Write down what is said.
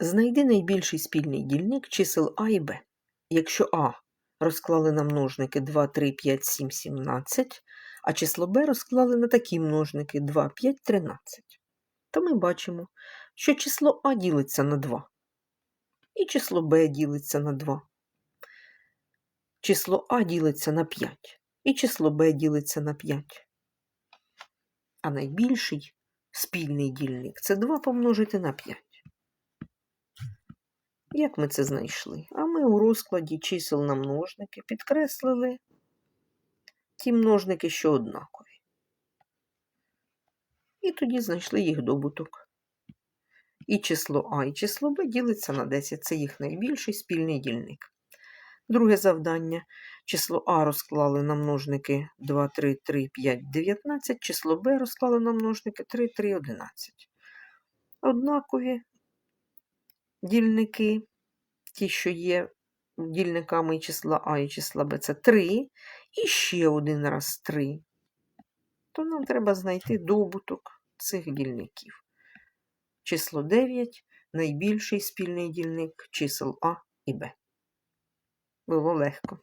Знайди найбільший спільний дільник чисел А і Б. Якщо А розклали на множники 2, 3, 5, 7, 17, а число Б розклали на такі множники 2, 5, 13, то ми бачимо, що число А ділиться на 2, і число Б ділиться на 2. Число А ділиться на 5, і число Б ділиться на 5. А найбільший спільний дільник це 2 помножити на 5. Як ми це знайшли? А ми у розкладі чисел на множники підкреслили ті множники, що однакові. І тоді знайшли їх добуток. І число А, і число Б ділиться на 10. Це їх найбільший спільний дільник. Друге завдання. Число А розклали на множники 2, 3, 3, 5, 19. Число Б розклали на множники 3, 3, 11. Однакові дільники, ті, що є дільниками числа А і числа Б, це 3, і ще один раз 3. То нам треба знайти добуток цих дільників. Число 9 найбільший спільний дільник чисел А і Б. Було легко.